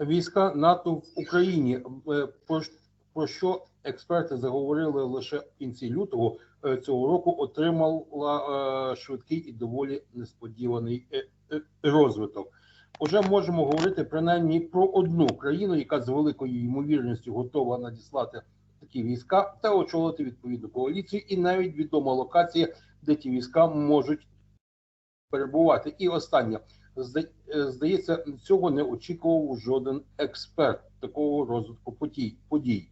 війська НАТО в Україні. Е, Про, що експерти заговорили лише в кінці лютого е, цього року, отримала е, швидкий і доволі несподіваний розвиток. Уже можемо говорити принаймні про одну країну, яка з великою ймовірністю готова надіслати такі війська та очолити відповідну коаліцію, і навіть відома локація, де ті війська можуть перебувати. І останнє здається, цього не очікував жоден експерт такого розвитку подій.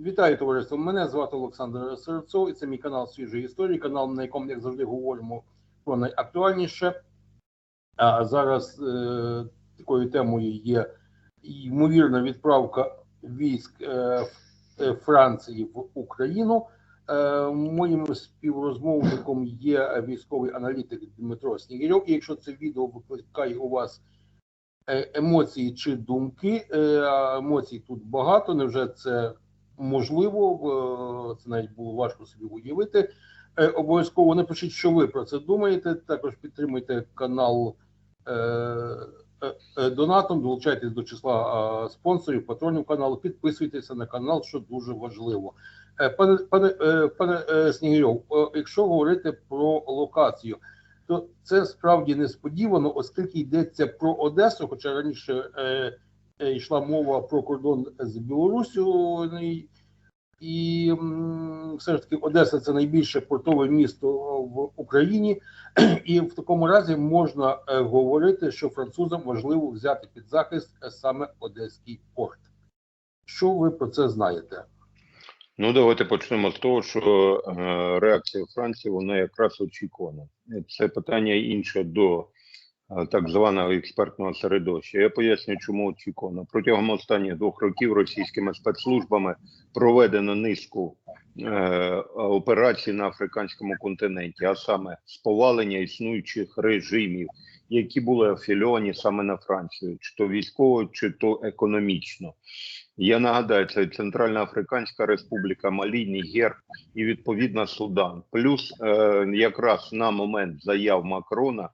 Вітаю товариство. Мене звати Олександр Серцов, і це мій канал свіжої історії, канал, на якому, як завжди, говоримо про найактуальніше. А зараз е, такою темою є ймовірна відправка військ е, е, Франції в Україну. Е, Моїм співрозмовником є військовий аналітик Дмитро Снігирьов. Якщо це відео викликає у вас е, емоції чи думки, е, емоцій тут багато. Невже це можливо? Це навіть було важко собі уявити. Обов'язково напишіть, що ви про це думаєте. Також підтримуйте канал донатом, долучайтесь до числа спонсорів, патронів каналу, підписуйтеся на канал, що дуже важливо. Е, Пане пане е, пане е, Снігирьов, якщо говорити про локацію, то це справді несподівано, оскільки йдеться про Одесу, хоча раніше е, йшла мова про кордон з Білоруссю, ну, і- і все ж таки Одеса це найбільше портове місто в Україні, і в такому разі можна говорити, що французам важливо взяти під захист саме Одеський порт. Що ви про це знаєте? Ну, давайте почнемо з того, що е, реакція Франції вона якраз очікувана. Це питання інше до е, так званого експертного середовища. Я поясню, чому очікувано. Протягом останніх двох років російськими спецслужбами проведено низку е, операцій на африканському континенті, а саме з повалення існуючих режимів, які були афільовані саме на Францію, чи то військово, чи то економічно. Я нагадаю, це Центральна Африканська Республіка, Малі, Нігер і відповідно Судан. Плюс е, якраз на момент заяв Макрона е,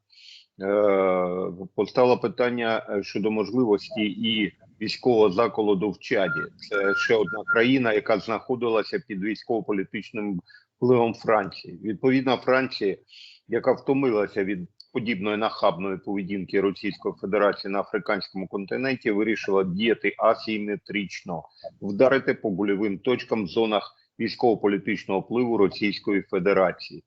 постало питання е, щодо можливості і військового заколоду в Чаді. Це ще одна країна, яка знаходилася під військово-політичним впливом Франції. Відповідно, Франція, яка втомилася від подібної нахабної поведінки Російської Федерації на африканському континенті, вирішила діяти асиметрично, вдарити по больовим точкам в зонах військово-політичного впливу Російської Федерації.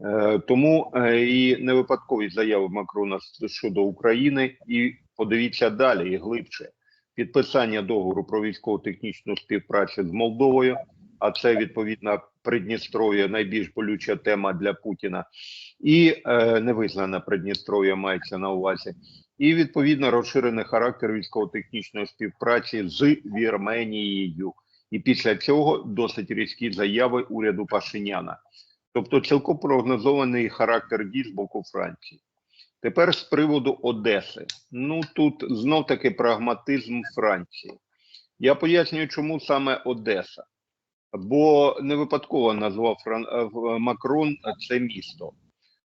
Е, Тому е, і не випадкові заяви Макрона щодо України, і подивіться далі і глибше підписання договору про військово-технічну співпрацю з Молдовою. А це відповідно Придністров'я найбільш болюча тема для Путіна, і е, невизнана Придністров'я мається на увазі, і відповідно розширений характер військово-технічної співпраці з Вірменією. І після цього досить різкі заяви уряду Пашиняна. Тобто цілком прогнозований характер дій з боку Франції. Тепер з приводу Одеси. Ну тут знов таки прагматизм Франції. Я пояснюю, чому саме Одеса. Бо не випадково назвав Фран... е, Макрон це місто.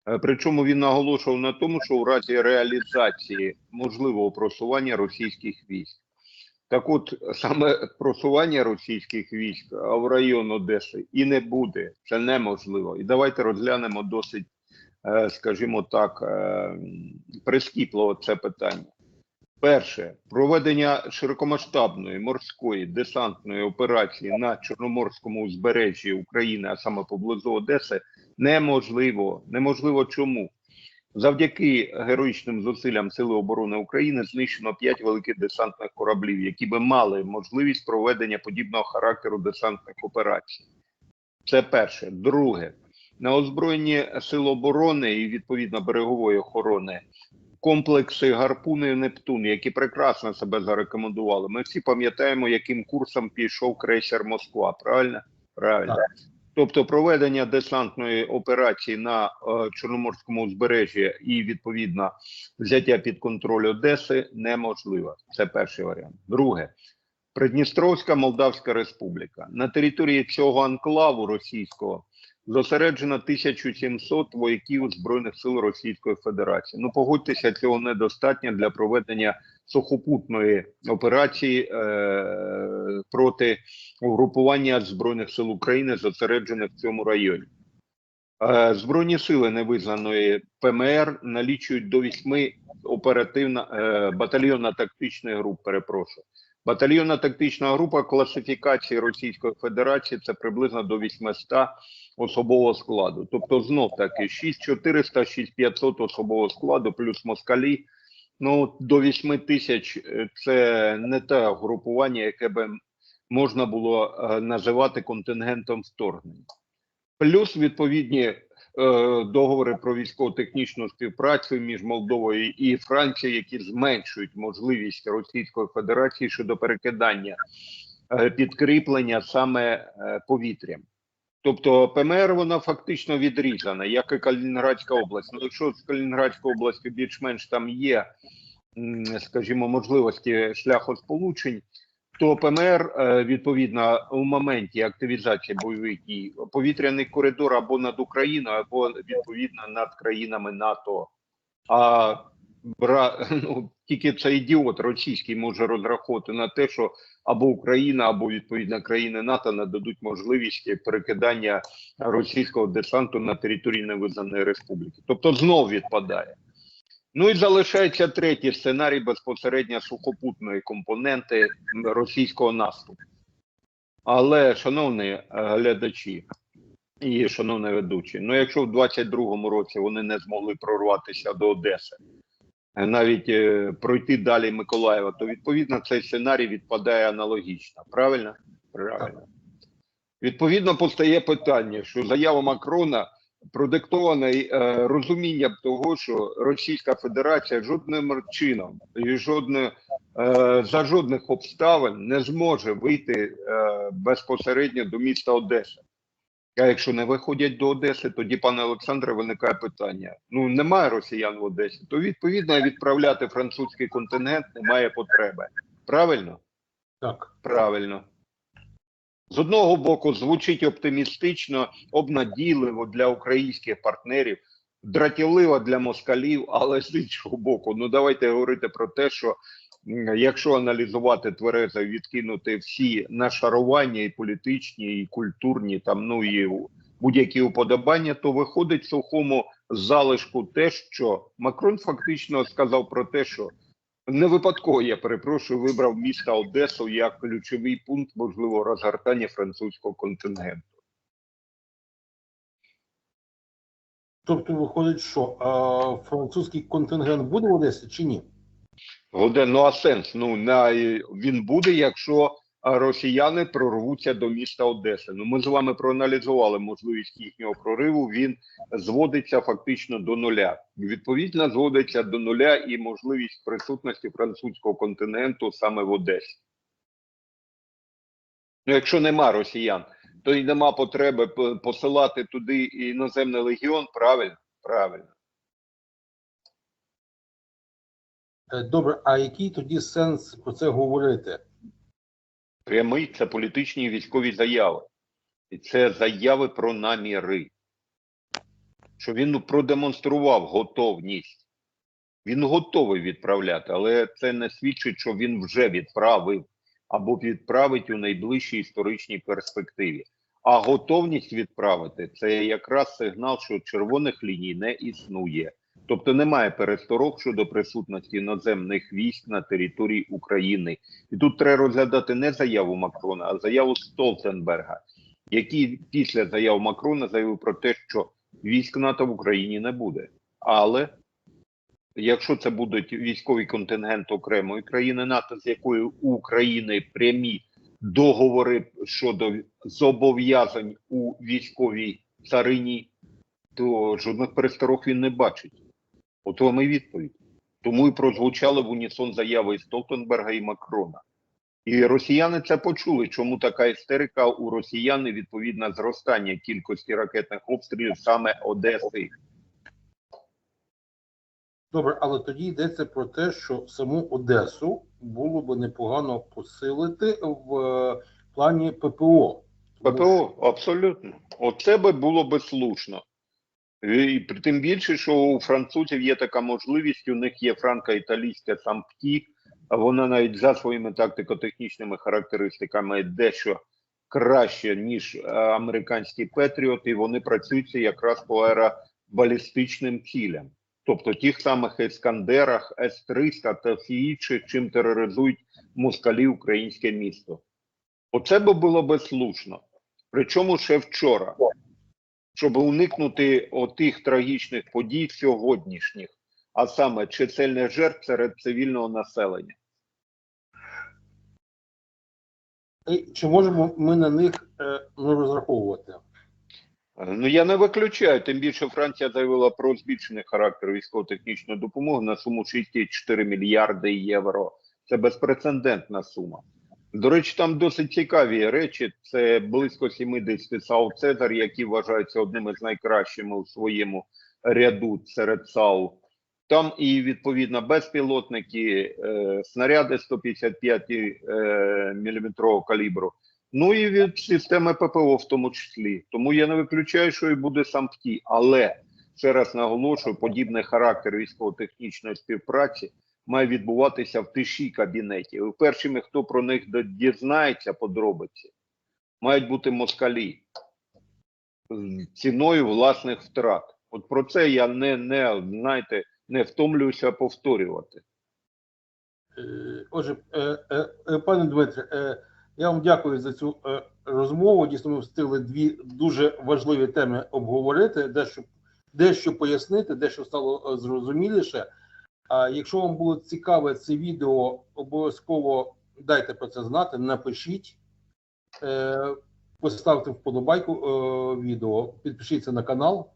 Е, Причому він наголошував на тому, що у разі реалізації можливого просування російських військ. Так от саме просування російських військ в район Одеси і не буде. Це неможливо. І давайте розглянемо досить, е, скажімо так, е, прискіпливо це питання. Перше, проведення широкомасштабної морської десантної операції на Чорноморському узбережжі України, а саме поблизу Одеси, неможливо. Неможливо чому? Завдяки героїчним зусиллям Сили оборони України знищено 5 великих десантних кораблів, які би мали можливість проведення подібного характеру десантних операцій. Це перше. Друге, на озброєнні Сил оборони і відповідно берегової охорони комплекси гарпуни і Нептун, які прекрасно себе зарекомендували. Ми всі пам'ятаємо, яким курсом пішов крейсер Москва. Правильно? Правильно. Тобто проведення десантної операції на е, Чорноморському узбережжі і відповідно взяття під контроль Одеси неможливо. Це перший варіант. Друге, Придністровська Молдавська Республіка. На території цього анклаву російського зосереджено 1700 вояків Збройних сил Російської Федерації. Ну погодьтеся, цього недостатньо для проведення сухопутної операції е, проти угрупування збройних сил України, зосереджених в цьому районі. Е, Збройні сили невизнаної ПМР налічують до вісьми оперативна е, батальйонна тактичної груп. Перепрошую. Батальйонна тактична група класифікації Російської Федерації це приблизно до 800 особового складу. Тобто, знов таки 6400, 6500 особового складу плюс москалі. Ну до 8 тисяч е, це не те групування, яке би можна було е, називати контингентом вторгнення. Плюс відповідні договори про військово-технічну співпрацю між Молдовою і Францією, які зменшують можливість Російської Федерації щодо перекидання е, підкріплення саме е, повітрям. Тобто ПМР вона фактично відрізана, як і Калінінградська область. Ну, якщо з Калінінградською областю більш-менш там є, скажімо, можливості шляхосполучень, то ПМР е, відповідно у моменті активізації бойових дій повітряний коридор або над Україною, або відповідно над країнами НАТО. А бра, ну, тільки цей ідіот російський може розраховувати на те, що або Україна, або відповідно країни НАТО нададуть можливість перекидання російського десанту на території невизнаної республіки. Тобто знов відпадає. Ну і залишається третій сценарій безпосередньо сухопутної компоненти російського наступу. Але, шановні е, глядачі і шановні ведучі, ну якщо в 22-му році вони не змогли прорватися до Одеси, е, навіть е, пройти далі Миколаєва, то відповідно цей сценарій відпадає аналогічно. Правильно? Правильно. Відповідно, постає питання, що заява Макрона продиктована е, розумінням того, що Російська Федерація жодним чином і жодне, е, за жодних обставин не зможе вийти е, безпосередньо до міста Одеса. А якщо не виходять до Одеси, тоді, пане Олександре, виникає питання: ну немає росіян в Одесі, то відповідно відправляти французький контингент немає потреби. Правильно? Так. Правильно. З одного боку, звучить оптимістично, обнадійливо для українських партнерів, дратівливо для москалів, але з іншого боку, ну давайте говорити про те, що якщо аналізувати тверезо, відкинути всі нашарування і політичні, і культурні, там ну і будь-які уподобання, то виходить сухому залишку те, що Макрон фактично сказав про те, що не випадково, я перепрошую, вибрав місто Одесу як ключовий пункт можливого розгортання французького контингенту. Тобто виходить, що а, французький контингент буде в Одесі чи ні? Годе, ну а сенс? Ну на він буде, якщо росіяни прорвуться до міста Одеси. Ну ми з вами проаналізували можливість їхнього прориву. Він зводиться фактично до нуля. Відповідно, зводиться до нуля і можливість присутності французького континенту саме в Одесі. Ну, якщо нема росіян, то й нема потреби посилати туди іноземний легіон. Правильно? Правильно. Е, Добре, а який тоді сенс про це говорити? Прямий це політичні і військові заяви. І це заяви про наміри. Що він продемонстрував готовність. Він готовий відправляти, але це не свідчить, що він вже відправив або відправить у найближчій історичній перспективі. А готовність відправити це якраз сигнал, що червоних ліній не існує. Тобто немає пересторог щодо присутності іноземних військ на території України. І тут треба розглядати не заяву Макрона, а заяву Столтенберга, який після заяв Макрона заявив про те, що військ НАТО в Україні не буде. Але якщо це будуть військовий контингент окремої країни НАТО, з якою у України прямі договори щодо зобов'язань у військовій царині, то жодних пересторог він не бачить. От вам і відповідь. Тому і прозвучали в унісон заяви і Столтенберга і Макрона. І росіяни це почули. Чому така істерика у росіян і відповідно зростання кількості ракетних обстрілів саме Одеси. Добре, але тоді йдеться про те, що саму Одесу було б непогано посилити в е, плані ППО. ППО, абсолютно. Оце би було би слушно. І при- тим більше, що у французів є така можливість, у них є франко-італійське сампті, вона навіть за своїми тактико-технічними характеристиками дещо краще, ніж е, американські Петріот, і вони працюються якраз по аеробалістичним цілям. Тобто тих самих Ескандерах, С-300 та всі інші, чим тероризують москалі українське місто. Оце би було би слушно. Причому ще вчора, щоб уникнути отих трагічних подій сьогоднішніх, а саме чисельних жертв серед цивільного населення. І чи можемо ми на них е, ну, розраховувати? Ну я не виключаю. Тим більше Франція заявила про збільшений характер військово-технічної допомоги на суму 6,4 мільярди євро. Це безпрецедентна сума. До речі, там досить цікаві речі. Це близько 70 САУ Цезар, які вважаються одними з найкращими у своєму ряду серед САУ. Там і відповідно безпілотники, е, снаряди 155 е, мм калібру. Ну і від системи ППО в тому числі. Тому я не виключаю, що і буде сам ПТІ. Але ще раз наголошую, подібний характер військово-технічної співпраці має відбуватися в тиші кабінетів. І першими, хто про них дізнається подробиці, мають бути москалі з ціною власних втрат. От про це я не, не знаєте, не втомлююся повторювати. Е, Отже, е, е, пане Дмитре, я вам дякую за цю розмову. Дійсно, ми встигли дві дуже важливі теми обговорити, дещо, дещо пояснити, дещо стало зрозуміліше. А якщо вам було цікаве це відео, обов'язково дайте про це знати, напишіть, е, поставте вподобайку е, відео, підпишіться на канал,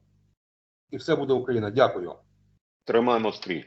і все буде Україна. Дякую. Тримаємо стрій.